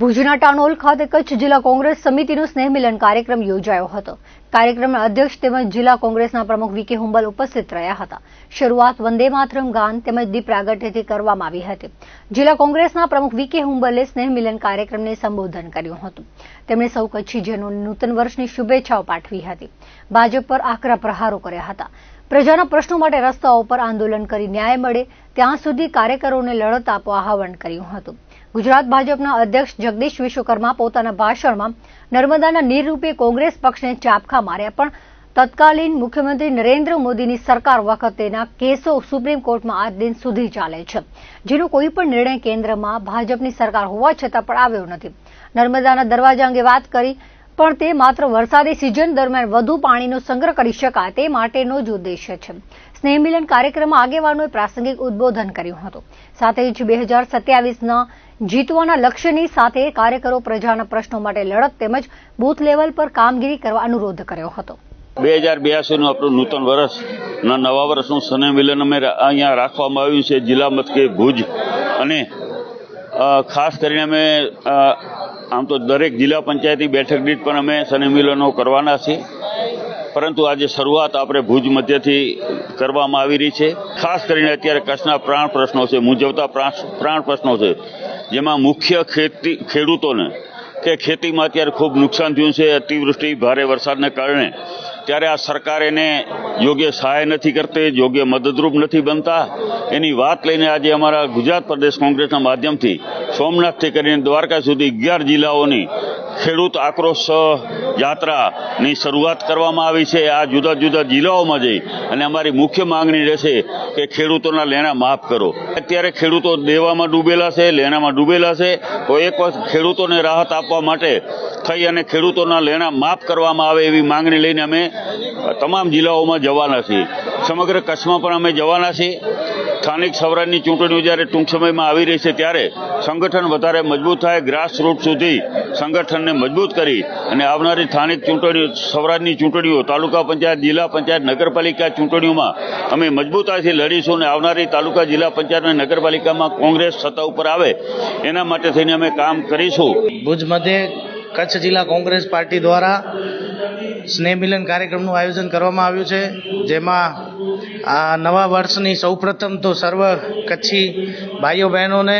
ભુજના ટાઉનહોલ ખાતે કચ્છ જિલ્લા કોંગ્રેસ સમિતિનો સ્નેહ કાર્યક્રમ યોજાયો હતો. કાર્યક્રમના અધ્યક્ષ તેમજ જિલ્લા કોંગ્રેસના પ્રમુખ વીકે હુંબલ ઉપસ્થિત રહ્યા હતા. શરૂઆત વંદે માતરમ ગાન તેમજ દીપ પ્રાગટ્યથી કરવામાં આવી હતી. જિલ્લા કોંગ્રેસના પ્રમુખ વીકે હુંબલે સ્નેહ મિલન કાર્યક્રમને સંબોધન કર્યું હતું. તેમણે સૌ કચ્છીજનોને નૂતન વર્ષની શુભેચ્છાઓ પાઠવી હતી. ભાજપ પર આકરા પ્રહારો કર્યા હતા. પ્રજાના પ્રશ્નો માટે રસ્તાઓ પર આંદોલન કરી ન્યાય મળે, ત્યાં સુધી કાર્યકરોને લડત આપવા આહવાન કર્યું હતું. ગુજરાત ભાજપના અધ્યક્ષ જગદીશ વિશ્વકર્મા પોતાના ભાષણમાં નર્મદાના નીર રૂપે કોંગ્રેસ પક્ષને ચાપખા માર્યા, પણ તત્કાલીન મુખ્યમંત્રી નરેન્દ્ર મોદીની સરકાર વખતેના કેસો સુપ્રીમ કોર્ટમાં આજ દિન સુધી ચાલે છે. જેનો કોઈ પણ નિર્ણય કેન્દ્રમાં ભાજપની સરકાર હોવા છતાં પણ આવ્યો નથી. નર્મદાના દરવાજા અંગે વાત કરી પણ તે માત્ર વરસાદી સિઝન દરમિયાન વધુ પાણીનો સંગ્રહ કરી શકાય તે માટેનો જ ઉદ્દેશ્ય છે. સ્નેહમિલન કાર્યક્રમમાં આગેવાનોએ પ્રાસંગિક ઉદબોધન કર્યું હતું. સાથે જ બે હજાર જીતવાના લક્ષ્યની સાથે કાર્યકરો પ્રજાના પ્રશ્નો માટે લડત તેમજ બૂથ લેવલ પર કામગીરી કરવા અનુરોધ કર્યો હતો. બે હજાર બ્યાસીનું આપણું નૂતન વર્ષના નવા વર્ષનું સ્નેહમિલન અમે અહીંયા રાખવામાં આવ્યું છે જિલ્લા મથકે ભુજ. અને ખાસ કરીને અમે આમ તો દરેક જિલ્લા પંચાયતની બેઠક દીઠ પણ અમે સંમેલનો કરવાના છીએ. પરંતુ આજે શરૂઆત આપણે ભુજ મધ્યથી કરવામાં આવી રહી છે. ખાસ કરીને અત્યારે કચ્છના પ્રાણ પ્રશ્નો છે, મૂંઝવતા પ્રાણ પ્રશ્નો છે. જેમાં મુખ્ય ખેતી, ખેડૂતોને કે ખેતીમાં અત્યારે ખૂબ નુકસાન થયું છે, અતિવૃષ્ટિ, ભારે વરસાદને કારણે. ત્યારે આ સરકાર એને યોગ્ય સહાય નથી કરતી, યોગ્ય મદદરૂપ નથી બનતા. એની વાત લઈને આજે અમારા ગુજરાત પ્રદેશ કોંગ્રેસના માધ્યમથી સોમનાથથી કરીને દ્વારકા સુધી અગિયાર જિલ્લાઓની ખેડૂત આક્રોશ યાત્રાની શરૂઆત કરવામાં આવી છે. આ જુદા જુદા જિલ્લાઓમાં જઈ અને અમારી મુખ્ય માંગણી રહેશે કે ખેડૂતોના લેણા માફ કરો. અત્યારે ખેડૂતો દેવામાં ડૂબેલા છે, લેણામાં ડૂબેલા છે. તો એક વખત ખેડૂતોને રાહત આપવા માટે થઈ અને ખેડૂતોના લેણા માફ કરવામાં આવે એવી માંગણી લઈને અમે તમામ જિલ્લાઓમાં જવાના છીએ. સમગ્ર કચ્છમાં પણ અમે જવાના છીએ. સ્થાનિક સ્વરાજની ચૂંટણીઓ જ્યારે ટૂંક સમયમાં આવી રહી છે ત્યારે સંગઠન વધારે મજબૂત થાય ગ્રાસ રૂટ સુધી સંગઠનને મજબૂત કરી અને આવનારી સ્થાનિક ચૂંટણીઓ, સ્વરાજની ચૂંટણીઓ, તાલુકા પંચાયત, જિલ્લા પંચાયત, નગરપાલિકા ચૂંટણીઓમાં અમે મજબૂતાથી લડીશું અને આવનારી તાલુકા, જિલ્લા પંચાયત અને નગરપાલિકામાં કોંગ્રેસ સત્તા ઉપર આવે એના માટે થઈને અમે કામ કરીશું. ભુજ મધ્યે કચ્છ જિલ્લા કોંગ્રેસ પાર્ટી દ્વારા સ્નેહ મિલન કાર્યક્રમનું આયોજન કરવામાં આવ્યું છે, જેમાં આ નવા વર્ષની સૌપ્રથમ તો સર્વ કચ્છી ભાઈઓ બહેનોને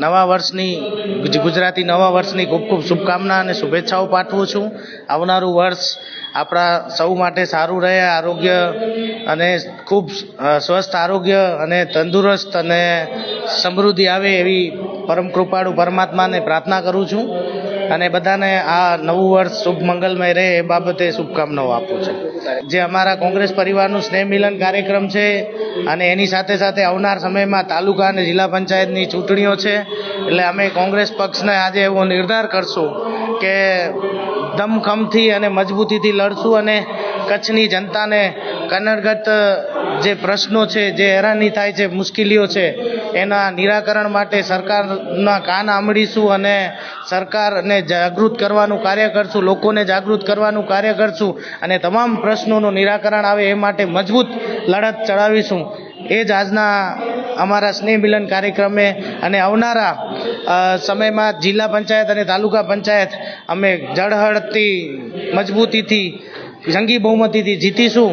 નવા વર્ષની ગુજરાતી નવા વર્ષની ખૂબ ખૂબ શુભકામના અને શુભેચ્છાઓ પાઠવું છું. આવનારું વર્ષ આપણા સૌ માટે સારું રહે, આરોગ્ય અને ખૂબ સ્વસ્થ આરોગ્ય અને તંદુરસ્ત અને સમૃદ્ધિ આવે એવી પરમ કૃપાળુ પરમાત્માને પ્રાર્થના કરું છું. અને બધાને આ નવું વર્ષ શુભ મંગલમય રહે એ બાબતે શુભકામનાઓ આપું છું. જે અમારા કોંગ્રેસ પરિવારનું સ્નેહ મિલન કાર્યક્રમ છે અને એની સાથે સાથે આવનાર સમયમાં તાલુકા અને જિલ્લા પંચાયતની ચૂંટણીઓ છે, એટલે અમે કોંગ્રેસ પક્ષને આજે એવો નિર્ધાર કરશું કે દમખમથી અને મજબૂતીથી લડશું અને કચ્છની જનતાને કનડગત જે પ્રશ્નો છે, જે હેરાની થાય છે, મુશ્કેલીઓ છે, એના નિરાકરણ માટે સરકારના કાન આંબળીશું અને સરકારને જાગૃત કરવાનું કાર્ય કરશું, લોકોને જાગૃત કરવાનું કાર્ય કરશું અને તમામ પ્રશ્નોનું નિરાકરણ આવે એ માટે મજબૂત લડત ચડાવીશું. એ જ આજના અમારા સ્નેહ મિલન કાર્યક્રમે અને આવનારા સમયમાં જિલ્લા પંચાયત અને તાલુકા પંચાયત અમે જળહળતી મજબૂતીથી, જંગી બહુમતીથી જીતીશું.